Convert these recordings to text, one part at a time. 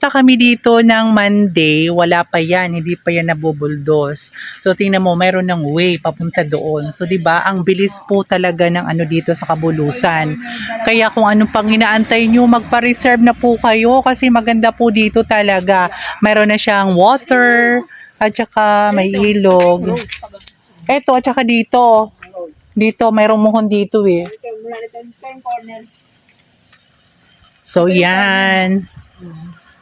pumunta kami dito ng Monday, wala pa yan, hindi pa yan nabubuldos. So tingnan mo, mayroon ng way papunta doon. So 'di ba, ang bilis po talaga ng ano dito sa Kabulusan. Kaya kung anong pang inaantay nyo, magpa-reserve na po kayo kasi maganda po dito talaga. Mayroon na siyang water, at saka may ilog. Eto, at saka dito. Dito, mayroong muhon dito eh. So, yan.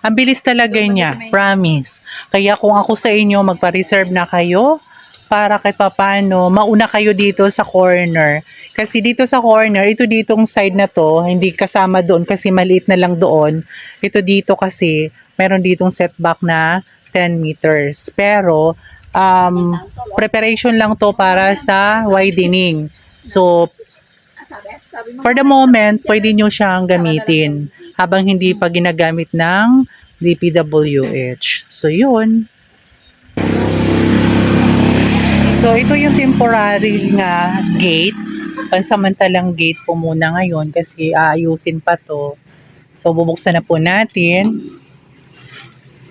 Ang bilis talaga niya, promise. Kaya kung ako sa inyo, magpa-reserve na kayo para kahit papano, mauna kayo dito sa corner. Kasi dito sa corner, ito ditong side na to, hindi kasama doon kasi maliit na lang doon. Ito dito kasi, meron ditong setback na 10 meters. Pero, um, preparation lang to para sa widening. So, For the moment, pwede nyo siyang gamitin habang hindi pa ginagamit ng DPWH. So, yun. So, ito yung temporary nga gate. Pansamantalang gate po muna ngayon kasi aayusin pa to. So, bubuksan na po natin.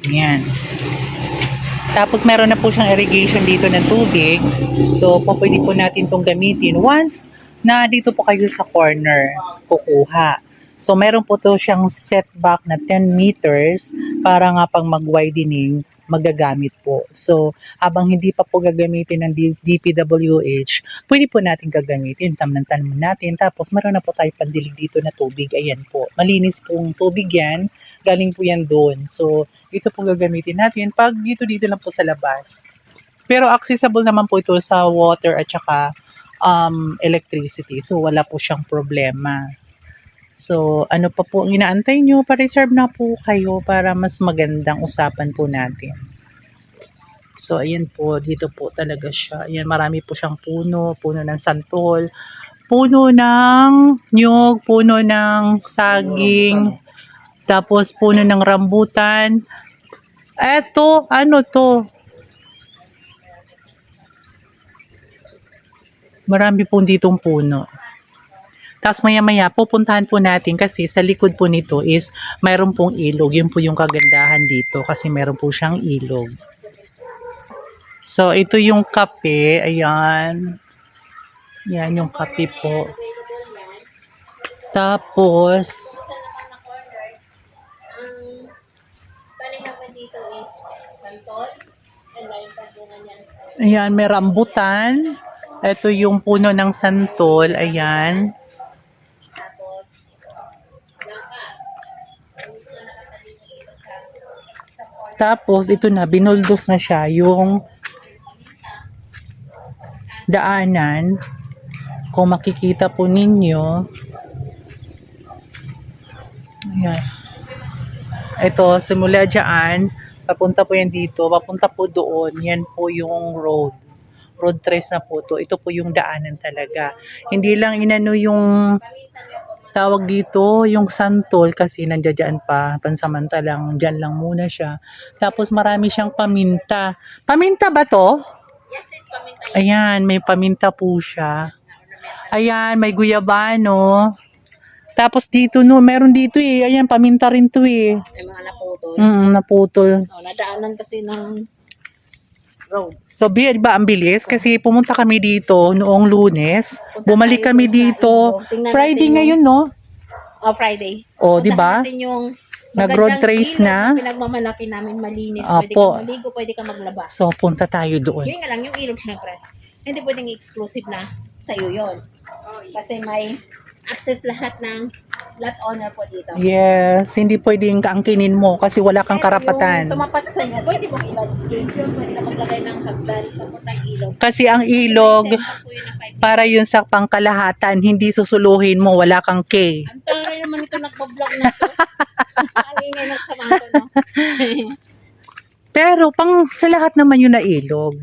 Yan. Tapos, meron na po siyang irrigation dito ng tubig. So, po pwede po natin itong gamitin once na dito po kayo sa corner kukuha. So, meron po to siyang setback na 10 meters para nga pang mag-widening magagamit po. So, habang hindi pa po gagamitin ng DPWH, pwede po natin gagamitin. Tamnan-tanan natin. Tapos, meron na po tayo pandilig dito na tubig. Ayan po. Malinis pong tubig yan. Galing po yan doon. So, ito po gagamitin natin. Pag dito, dito lang po sa labas. Pero accessible naman po ito sa water at saka um, electricity. So, wala po siyang problema. So, ano pa po ang inaantay nyo? Pa-reserve na po kayo para mas magandang usapan po natin. So, ayan po. Dito po talaga siya. Ayan, marami po siyang puno. Puno ng santol. Puno ng nyug. Puno ng saging. Tapos, puno ng rambutan. Eto, ano to? Marami po ditong puno. Tapos maya-maya, pupuntahan po natin kasi sa likod po nito is mayroon pong ilog. Yun po yung kagandahan dito kasi mayroon po siyang ilog. So, ito yung kape. Ayan. Yan yung kape po. Tapos, ayan, may rambutan. Ito yung puno ng santol. Ayan. Tapos, langka. Dito na nakatalim dito sa sa corner. Tapos, ito na, binuldos na siya yung daanan. Kung makikita po ninyo, ayan. Ito, simula dyan, papunta po yan dito, papunta po doon, yan po yung road. Road trace na po to. Ito po yung daanan talaga. Hindi lang inano yung tawag dito, yung santol kasi nandiyan pa, pansamantalang dyan lang muna siya. Tapos marami siyang paminta. Paminta ba to? Yes, sis, paminta yan. Ayan, may paminta po siya. Ayan, may guyabano. Tapos dito, no, meron dito eh. Ayan, paminta rin to eh. May mga naputol. Mm, naputol. Oh, nadaanan kasi ng road. So, bi ba ang bilis? Kasi pumunta kami dito noong lunes. Punta Bumalik tayo kami sa dito. ilog. Tingnan Friday natin yung- ngayon, no? Oh, Friday. O, di Puntahan ba? natin yung Nag-road magandang trace ilog na. Pinagmamalaki namin malinis. Pwede Opo. ka maligo, pwede ka maglabas. So, punta tayo doon. Yun nga lang, yung ilog syempre. Hindi pwedeng exclusive na sa'yo yun. Kasi may access lahat ng lot owner po dito. Yes, hindi pwedeng kaangkinin mo kasi wala kang Pero karapatan. Yung tumapat sa inyo, pwede mong i-landscape yun. Pwede ka maglagay ng hagdan papuntang ilog. Kasi ang ilog, para yun sa pangkalahatan, hindi susuluhin mo, wala kang K. Ang taray naman ito nagpa-vlog na to. Ang ingay ng samahan ko, no? Pero pang sa lahat naman yun na ilog.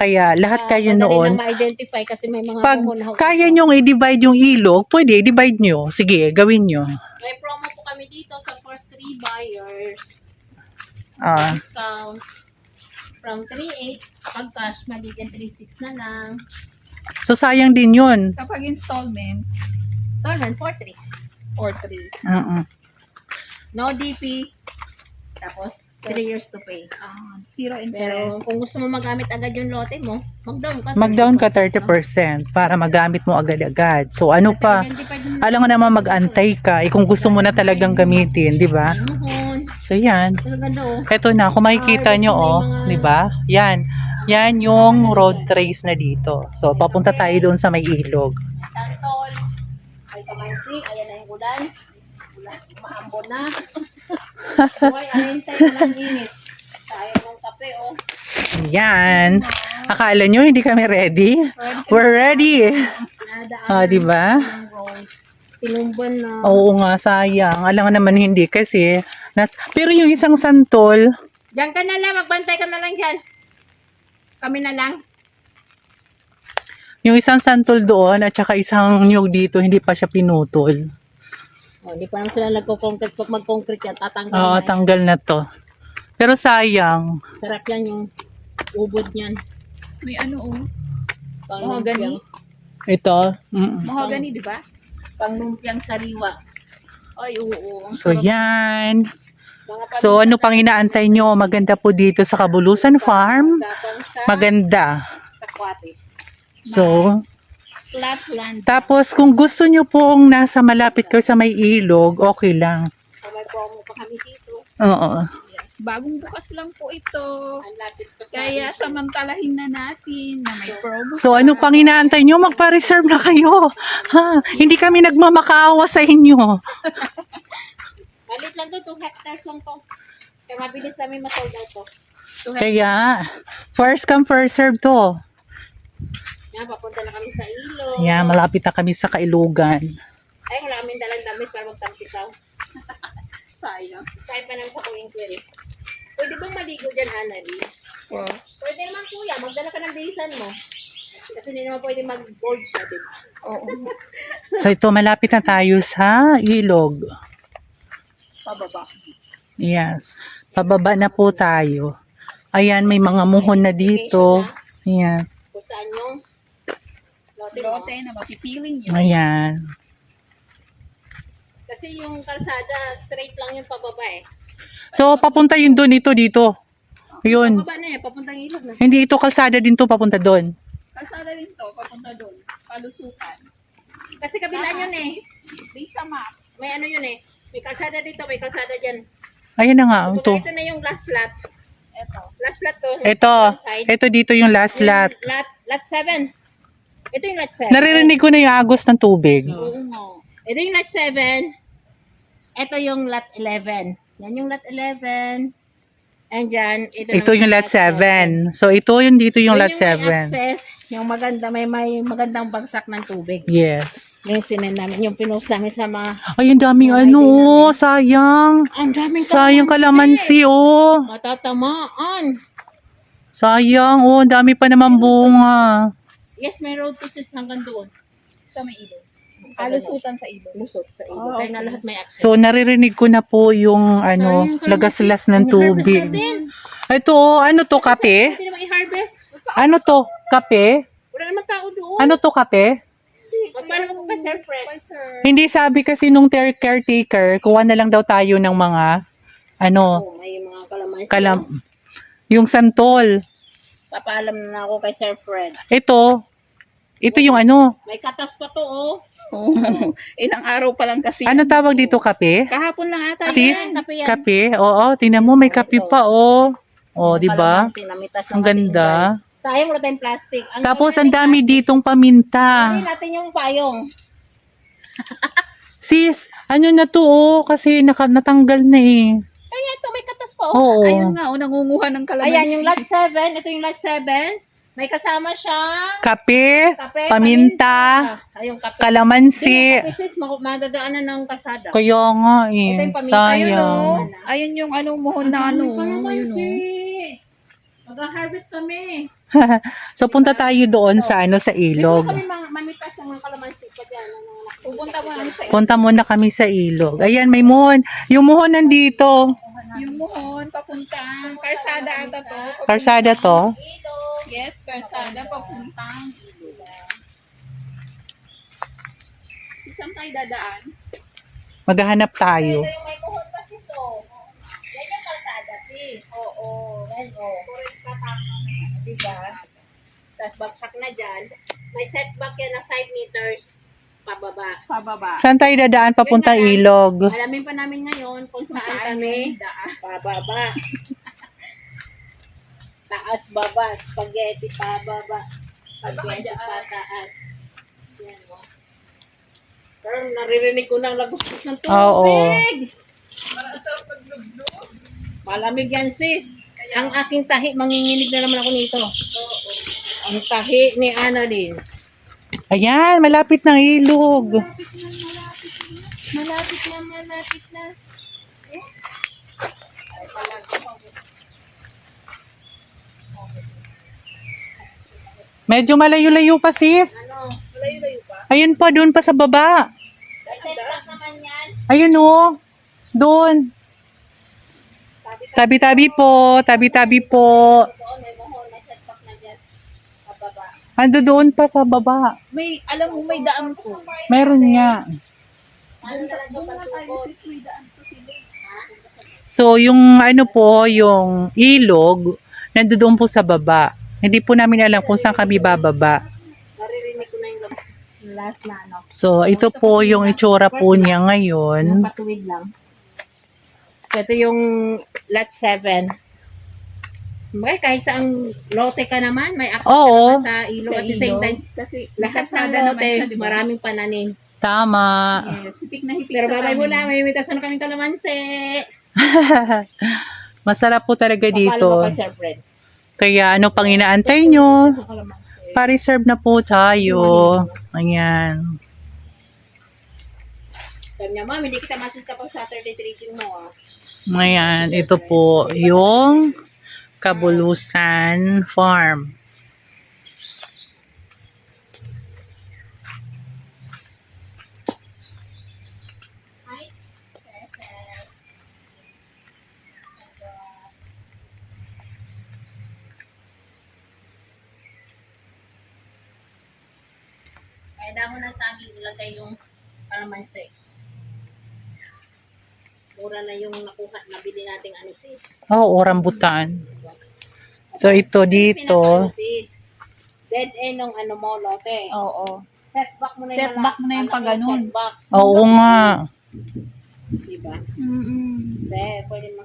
Kaya lahat kayo Ah, madali noon, na ma-identify kasi may mga pag kaya nyong i-divide yung ilog, pwede, divide nyo. Sige, gawin nyo. May promo po kami dito sa first three buyers. Ah, Discount from 3.8 pag cash magiging 3.6 na lang. so sayang din yun. Kapag installment, Installment for 3. Or 3. Mm-mm. No DP. Tapos, 3 years to pay. Ah, zero interest. Pero kung gusto mo magamit agad yung lote mo, mag-down ka. Mag-down ka 30%, 30% para magamit mo agad-agad. So ano no? pa? Alam mo naman mag-antay ka. Eh, kung gusto mo na talagang gamitin, di ba? So yan. Mas ganda oh. Eto na, kung makikita nyo, oh, di ba? Yan. Yan yung road trace na dito. So, papunta tayo doon sa may ilog. Santol. May kamansi. Ayan na yung ulan. Ulan. Maambon na. Buhay, alintay na ng init. Sayang ng kape, oh. Yan. Akala nyo hindi kami ready? We're ready. Ah, di ba? Tinumban na. Oo nga, sayang. Alam nga naman hindi kasi. Nas Pero yung isang santol, Diyan ka na lang. Magbantay ka na lang dyan. Kami na lang. yung isang santol doon at saka isang nyug dito, hindi pa siya pinutol. Oh, hindi pa naman sila nagko-concrete. Pag mag-concrete yan, tatanggal Oo, na. tanggal na to. Pero sayang. Sarap yan yung ubod niyan. May ano oh. Pang Mahogany? Ito. mm. Mahogany, di ba? Pang lumpiang sariwa. Ay, oo. Ang So, sarap. yan. So, ano pang inaantay nyo? Maganda po dito sa Kabulusan Farm. Maganda. Takwate. So, Flatland. tapos kung gusto nyo pong nasa malapit kayo sa may ilog, okay lang. So, may promo pa kami dito. Oo. Yes. Bagong bukas lang po ito. Ang lapit pa sa Kaya amin. samantalahin na natin na may promo. So, ano pang inaantay nyo? Magpa-reserve na kayo. Ha? Hindi kami nagmamakaawa sa inyo. Malit lang to, 2 hectares lang to. Kaya mabilis namin masold out to. Kaya, first come, first serve to. Yan, papunta na kami sa ilog. Yan, malapit na kami sa Kailugan. Ay, wala kami dalang damit para magtampisaw. Sayang. Kahit pa naman sa kuing query. Pwede bang maligo dyan, Anali? Wow. Pwede naman kuya, magdala ka ng bisan mo. Kasi hindi naman pwede mag-board siya, di ba? Oo. So, ito, malapit na tayo sa ilog. Pababa. Yes. Pababa na po tayo. Ayan, may mga muhon na dito. Ayan. Kung saan yung lote mo. Lote na mapipiling nyo. Ayan. Kasi yung kalsada, straight lang yung pababa eh. So, papunta yun doon, ito dito. Yun. Pababa na eh, papuntang ilog na. Hindi ito kalsada din to papunta doon. Kalsada rin to, papunta doon. Palusutan. Kasi kabilaan yun eh. Based sa map. May ano yun eh. May kalsada dito, may kalsada dyan. Ayan na nga, Kung ito. ito na yung last lot. Ito. Last lot to. Ito. Ito dito yung last. Lot, lot 7. Ito yung lot 7. Naririnig ko na yung agos ng tubig. Oo. Ito yung lot 7. Ito yung lot 11. Yan yung lot 11. And dyan, ito, Ito yung lot 7. So, ito yung dito yung Yun lot may 7. access, yung maganda, may, may magandang bagsak ng tubig. Yes. Yung sinend namin, yung pinost namin sa mga, Ay, ang daming ano, oh, sayang. ang daming Sayang kalamansi, oh. Matatamaan. Sayang, oh, ang dami pa naman bunga. Yes, may road to sis hanggang doon. Sa may ilog. Palusutan sa ilog. Lusot sa ilog. Oh, Kaya okay. lahat may access. So, naririnig ko na po yung, ano, kalamansi. lagaslas ng tubig. Ito, oh, ano to, kape? Pwede naman i-harvest. Ano to, kape? Wala naman tao doon. Ano to, kape? Paano mo pa, Sir. Hindi sabi kasi nung caretaker, kuha na lang daw tayo ng mga, ano, Oh, may mga kalamansi. kalam, yung santol. Papaalam na ako kay Sir Fred. Ito, ito yung ano, May katas pa to, oh. Oo. Ilang araw pa lang kasi. ano tawag dito, kape? Kahapon lang ata. Sis, yan, kape yan. kape? Oo, tingnan mo, may kape pa, oh. Oh, di ba? Ang ganda. dahil. Sayang wala tayong plastic. Ang Tapos, ang dami ditong paminta. Kunin natin yung payong. Sis, ano na to, oh, kasi naka, natanggal na eh. Ay, ito, may katas pa, oh. Oo. Ayun nga, oh, nangunguha ng kalamansi. Ayan, yung lot 7. Ito yung lot 7. May kasama siyang Kape, kape, paminta, Ay, yung kape. kalamansi. Yung kape sis, madadaanan ng kasada. Kaya nga Ito eh, yung paminta. Ayun, sayang. oh. Ayun yung ano, mohon na ano. Ayun, oh. Mag-harvest kami. So punta tayo doon sa ano sa Ilog. ilog. kami mga mamitas ng mga kalamansi pa mga nak- Pupunta mo ano sa Punta muna kami sa ilog. Ayan, may muhon. Yung muhon nandito. Yung mohon, papuntang Karsada ata to. Karsada to. Yes, Karsada, papuntang Si saan tayo dadaan? Maghahanap tayo. Ito yung may kuhon pa sis, oh. Yan yung kalsada. kalsada, sis. Oo. Yan, o. Correct ka, tama na. Diba? Tapos bagsak na dyan. May setback yan na 5 meters pababa. Pababa. Saan tayo dadaan papunta ilog? Alamin pa namin ngayon kung saan, kami daan. pababa. Taas baba, spaghetti pababa. Spaghetti pataas. Yan o. Pero naririnig ko ng lagustos ng tubig. Oo. Malamig yan sis. Ang aking tahi, manginginig na naman ako nito. Ang tahi ni Ana din. Ayan, malapit ng ilog. Malapit na, malapit na. Medyo malayo-layo pa sis. Ano? Malayo-layo pa? Ayun pa, doon pa sa baba. Ayun o. Doon. Tabi-tabi po. Tabi-tabi po. Ando doon pa sa baba. May, alam mo, may daan po. Meron sila. So, yung ano po, yung ilog, nandoon po sa baba. Hindi po namin alam kung saan kami bababa. Naririnig ko na yung last, na ano. So, ito po yung itsura po niya ngayon. patuwid lang. Ito yung lot 7. Okay, kahit saang lote ka naman, may access Oo. ka naman sa ilog. At the same time, Kasi lahat sa di ba? maraming pananim. Tama. Yes, hitik na hitik Pero sa babay mo na, may imitasan na kaming kalamansi. Masarap po talaga Papalo dito. kay Sir Fred. Kaya ano pang inaantay nyo? Pa-reserve na po tayo. Ayan. Sabi niya, ma'am, hindi kita masis kapag Saturday treating mo, ah. Ayan, ito po yung Kabulusan Farm. Kaya damo na sa akin ilagay yung kalamansi. Mura na yung nakuha, nabili nating ano sis. Oh, rambutan. So, ito dito. Dead end ng ano mo, lote. Oo. Setback mo na yung Setback mo na yung ano, pag ganun. Oo nga. diba? Mm-mm. Kasi pwede mo.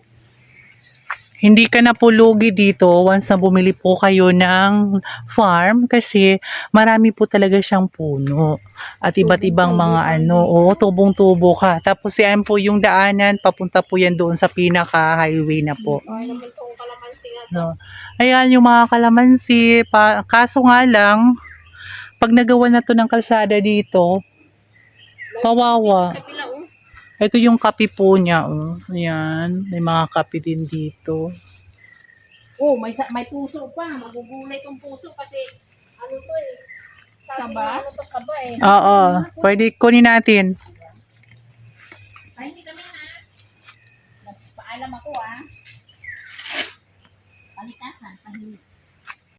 Hindi ka na po lugi dito once na bumili po kayo ng farm kasi marami po talaga siyang puno at iba't ibang mga ano, oo, tubong-tubo ka. Tapos yan po yung daanan, papunta po yan doon sa pinaka-highway na po. No. Ayan yung mga kalamansi, pa, kaso nga lang, pag nagawa na to ng kalsada dito, kawawa. Ito yung kape po niya, oh. Ayan, may mga kape din dito. Oh, may, sa- may puso pa. Magugulay tong puso kasi ano to eh. Sabi Saba? Ano to saba eh. Oo, pwede kunin natin. Ay, hindi kami ha. Paalam ako ah. Palikasan, tahimik.